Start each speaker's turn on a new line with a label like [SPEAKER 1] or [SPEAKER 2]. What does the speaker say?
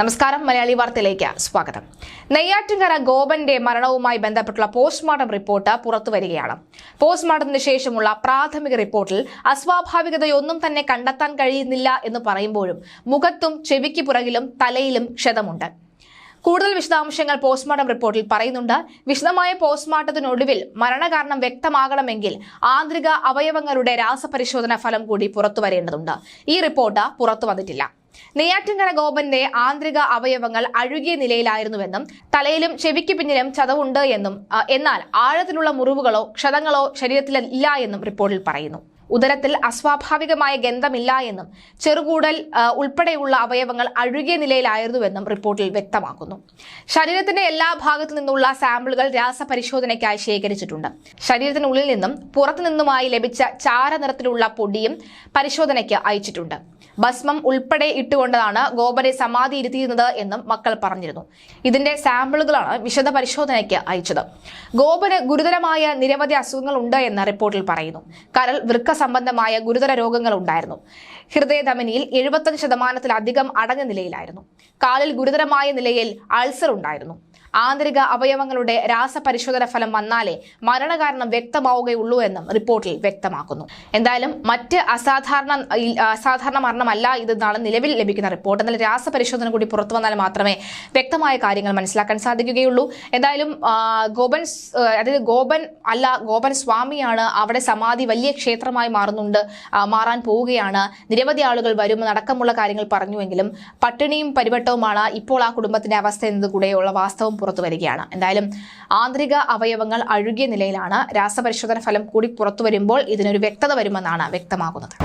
[SPEAKER 1] നമസ്കാരം മലയാളി വാർത്തയിലേക്ക് സ്വാഗതം. നെയ്യാറ്റിൻകര ഗോപന്റെ മരണവുമായി ബന്ധപ്പെട്ടുള്ള പോസ്റ്റ്മോർട്ടം റിപ്പോർട്ട് പുറത്തുവരികയാണ് പോസ്റ്റ്മോർട്ടത്തിന് ശേഷമുള്ള പ്രാഥമിക റിപ്പോർട്ടിൽ അസ്വാഭാവികതയൊന്നും തന്നെ കണ്ടെത്താൻ കഴിയുന്നില്ല എന്ന് പറയുമ്പോഴും മുഖത്തും ചെവിക്ക് പുറകിലും തലയിലും ക്ഷതമുണ്ട്. കൂടുതൽ വിശദാംശങ്ങൾ പോസ്റ്റ്മോർട്ടം റിപ്പോർട്ടിൽ പറയുന്നുണ്ട്. വിശദമായ പോസ്റ്റ്മോർട്ടത്തിനൊടുവിൽ മരണകാരണം വ്യക്തമാകണമെങ്കിൽ ആന്തരിക അവയവങ്ങളുടെ രാസപരിശോധന ഫലം കൂടി പുറത്തുവരേണ്ടതുണ്ട് ഈ റിപ്പോർട്ട് പുറത്തു വന്നിട്ടില്ല. നെയ്യാറ്റിൻകര ഗോപന്റെ ആന്തരിക അവയവങ്ങൾ അഴുകിയ നിലയിലായിരുന്നുവെന്നും തലയിലും ചെവിക്ക് പിന്നിലും ചതവുണ്ട് എന്നും എന്നാൽ ആഴത്തിലുള്ള മുറിവുകളോ ക്ഷതങ്ങളോ ശരീരത്തിലില്ല എന്നും റിപ്പോർട്ടിൽ പറയുന്നു. ഉദരത്തിൽ അസ്വാഭാവികമായ ഗന്ധമില്ല എന്നും ചെറുകൂടൽ ഉൾപ്പെടെയുള്ള അവയവങ്ങൾ അഴുകിയ നിലയിലായിരുന്നുവെന്നും റിപ്പോർട്ടിൽ വ്യക്തമാക്കുന്നു. ശരീരത്തിന്റെ എല്ലാ ഭാഗത്തു നിന്നുള്ള സാമ്പിളുകൾ രാസപരിശോധനയ്ക്കായി ശേഖരിച്ചിട്ടുണ്ട്. ശരീരത്തിനുള്ളിൽ നിന്നും പുറത്തു നിന്നുമായി ലഭിച്ച ചാരനിറത്തിലുള്ള പൊടിയും പരിശോധനയ്ക്ക് അയച്ചിട്ടുണ്ട്. ഭസ്മം ഉൾപ്പെടെ ഇട്ടുകൊണ്ടാണ് ഗോപനെ സമാധി ഇരുത്തിയിരുന്നത് എന്നും മക്കൾ പറഞ്ഞിരുന്നു. ഇതിന്റെ സാമ്പിളുകളാണ് വിശദ പരിശോധനയ്ക്ക് അയച്ചത്. ഗോപന് ഗുരുതരമായ നിരവധി അസുഖങ്ങൾ ഉണ്ട് എന്ന് റിപ്പോർട്ടിൽ പറയുന്നു. കരൾ വൃക്ക സംബന്ധമായ ഗുരുതര രോഗങ്ങൾ ഉണ്ടായിരുന്നു. ഹൃദയധമനിയിൽ എഴുപത്തഞ്ച് ശതമാനത്തിലധികം അടഞ്ഞ നിലയിലായിരുന്നു. കാലിൽ ഗുരുതരമായ നിലയിൽ അൾസർ ഉണ്ടായിരുന്നു. ആന്തരിക അവയവങ്ങളുടെ രാസപരിശോധന ഫലം വന്നാലേ മരണകാരണം വ്യക്തമാവുകയുള്ളൂ എന്നും റിപ്പോർട്ടിൽ വ്യക്തമാക്കുന്നു. എന്തായാലും മറ്റ് അസാധാരണ അസാധാരണ മരണമല്ല ഇത് നാളെ നിലവിൽ ലഭിക്കുന്ന റിപ്പോർട്ട്. എന്നാൽ രാസപരിശോധന കൂടി പുറത്തു വന്നാൽ മാത്രമേ വ്യക്തമായ കാര്യങ്ങൾ മനസ്സിലാക്കാൻ സാധിക്കുകയുള്ളൂ. എന്തായാലും ഗോപൻ അതായത് ഗോപൻ അല്ല ഗോപൻ സ്വാമിയാണ് അവിടെ സമാധി വലിയ ക്ഷേത്രമായി മാറുന്നുണ്ട് മാറാൻ പോവുകയാണ്. നിരവധി ആളുകൾ വരും. അടക്കമുള്ള കാര്യങ്ങൾ പറഞ്ഞുവെങ്കിലും പട്ടിണിയും പരിവട്ടവുമാണ് ഇപ്പോൾ ആ കുടുംബത്തിന്റെ അവസ്ഥ എന്നത് കൂടെയുള്ള വാസ്തവം പുറത്തു വരികയാണ്. എന്തായാലും ആന്തരിക അവയവങ്ങൾ അഴുകിയ നിലയിലാണ് രാസപരിശോധന ഫലം കൂടി പുറത്തു വരുമ്പോൾ ഇതിനൊരു വ്യക്തത വരുമെന്നാണ് വ്യക്തമാകുന്നത്.